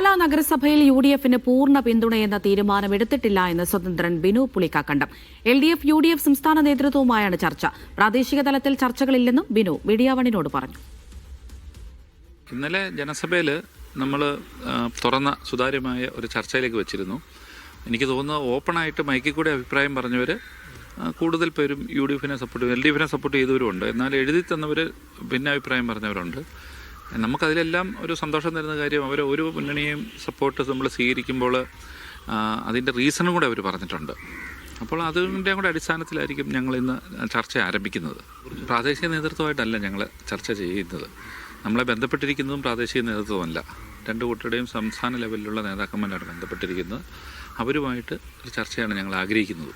പാലാ നഗരസഭയിൽ U D എഫിന് പൂർണ പിന്തുണയെന്ന തീരുമാനം എടുത്തിട്ടില്ല എന്ന് സ്വതന്ത്രൻ Binu Pulikkakandam. L D F U D F സംസ്ഥാന നേതൃത്വവുമായാണ് ചർച്ച. പ്രാദേശിക തലത്തിൽ ചർച്ചകളില്ലെന്നും ബിനു മീഡിയാവണിനോട് പറഞ്ഞു. ഇന്നലെ ജനസഭയിൽ നമ്മൾ തുറന്ന സുതാര്യമായ ഒരു ചർച്ചയിലേക്ക് വെച്ചിരുന്നു. എനിക്ക് തോന്നുന്നത് ഓപ്പണായിട്ട് മൈക്കിൽ കൂടി അഭിപ്രായം പറഞ്ഞവർ കൂടുതൽ പേരും യു ഡി എഫിനെ സപ്പോർട്ട് എൽ ഡി എഫിനെ സപ്പോർട്ട് ചെയ്തവരുമുണ്ട്. എന്നാൽ എഴുതി തന്നവർ ഭിന്നാഭിപ്രായം പറഞ്ഞവരുണ്ട്. നമുക്കതിലെല്ലാം ഒരു സന്തോഷം തരുന്ന കാര്യം അവർ ഒരു മുന്നണിയും സപ്പോർട്ട് നമ്മൾ സ്വീകരിക്കുമ്പോൾ അതിന്റെ റീസണും കൂടെ അവർ പറഞ്ഞിട്ടുണ്ട്. അപ്പോൾ അതിന്റെ കൂടെ അടിസ്ഥാനത്തിലായിരിക്കും ഞങ്ങൾ ഇന്ന് ചർച്ച ആരംഭിക്കുന്നത്. പ്രാദേശിക നേതൃത്വമായിട്ടല്ല ഞങ്ങൾ ചർച്ച ചെയ്യുന്നത്. നമ്മളെ ബന്ധപ്പെട്ടിരിക്കുന്നതും പ്രാദേശിക നേതൃത്വമല്ല. രണ്ട് കൂട്ടരുടെയും സംസ്ഥാന ലെവലിലുള്ള നേതാക്കന്മാരാണ് ബന്ധപ്പെട്ടിരിക്കുന്നത്. അവരുമായിട്ട് ഒരു ചർച്ചയാണ് ഞങ്ങൾ ആഗ്രഹിക്കുന്നത്.